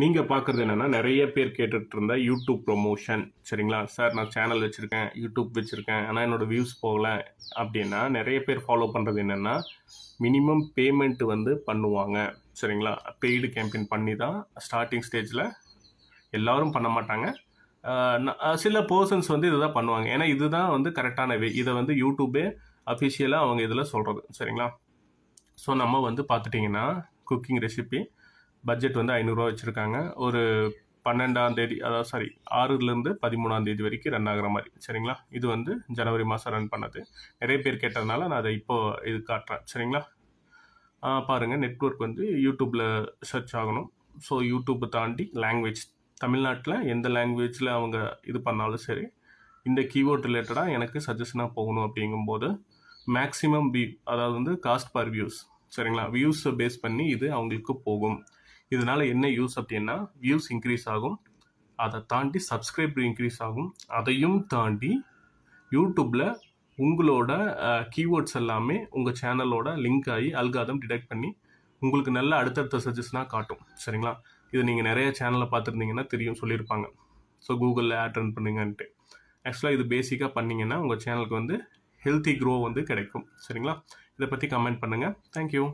நீங்கள் பார்க்குறது என்னென்னா நிறைய பேர் கேட்டுட்டு இருந்த யூடியூப் ப்ரொமோஷன் சரிங்களா? சார் நான் சேனல் வச்சுருக்கேன் யூடியூப் வச்சுருக்கேன் ஆனால் என்னோடய வியூஸ் போகல அப்படின்னா நிறைய பேர் ஃபாலோ பண்ணுறது என்னென்னா மினிமம் பேமெண்ட் வந்து பண்ணுவாங்க. சரிங்களா? பெய்டு கேம்பெயின் பண்ணி தான் ஸ்டார்டிங் ஸ்டேஜில் எல்லோரும் பண்ண மாட்டாங்க. சில பர்சன்ஸ் வந்து இதுதான் பண்ணுவாங்க. ஏன்னா இதுதான் வந்து கரெக்டான வே இதை வந்து யூடியூபே அஃபிஷியலாக அவங்க இதில் சொல்கிறது சரிங்களா? ஸோ நம்ம வந்து பார்த்துட்டிங்கன்னா குக்கிங் ரெசிபி பட்ஜெட் வந்து ஐநூறுரூவா வச்சுருக்காங்க. ஒரு பன்னெண்டாம் தேதி அதாவது சாரி ஆறுலேருந்து பதிமூணாம் தேதி வரைக்கும் ரன் ஆகிற மாதிரி. சரிங்களா? இது வந்து ஜனவரி மாதம் ரன் பண்ணது. நிறைய பேர் கேட்டதுனால நான் அதை இப்போது இது காட்டுறேன். சரிங்களா? பாருங்கள் நெட்ஒர்க் வந்து யூடியூப்பில் சர்ச் ஆகணும். ஸோ யூடியூப்பை தாண்டி லாங்குவேஜ் தமிழ்நாட்டில் எந்த லாங்குவேஜில் அவங்க இது பண்ணாலும் சரி இந்த கீபோர்ட் ரிலேட்டடாக எனக்கு சஜஷனாக போகணும் அப்படிங்கும்போது மேக்ஸிமம் வியூ அதாவது வந்து காஸ்ட் பர் வியூஸ் சரிங்களா? வியூஸை பேஸ் பண்ணி இது அவங்களுக்கு போகும். இதனால் என்ன யூஸ் அப்படின்னா வியூஸ் இன்க்ரீஸ் ஆகும். அதை தாண்டி சப்ஸ்கிரைபர் இன்க்ரீஸ் ஆகும். அதையும் தாண்டி யூடியூப்பில் உங்களோட கீவேர்ட்ஸ் எல்லாமே உங்கள் சேனலோட லிங்க் ஆகி அல்காதம் டிடெக்ட் பண்ணி உங்களுக்கு நல்ல அடுத்தடுத்த சஜஷனாக காட்டும். சரிங்களா? இது நீங்கள் நிறைய சேனலில் பார்த்துருந்தீங்கன்னா தெரியும் சொல்லியிருப்பாங்க. ஸோ கூகுளில் ஆட் ரன் பண்ணுங்கன்ட்டு. ஆக்சுவலாக இது பேசிக்காக பண்ணீங்கன்னா உங்கள் சேனலுக்கு வந்து ஹெல்த்தி க்ரோ வந்து கிடைக்கும். சரிங்களா? இதை பற்றி கமெண்ட் பண்ணுங்கள் தேங்க்யூ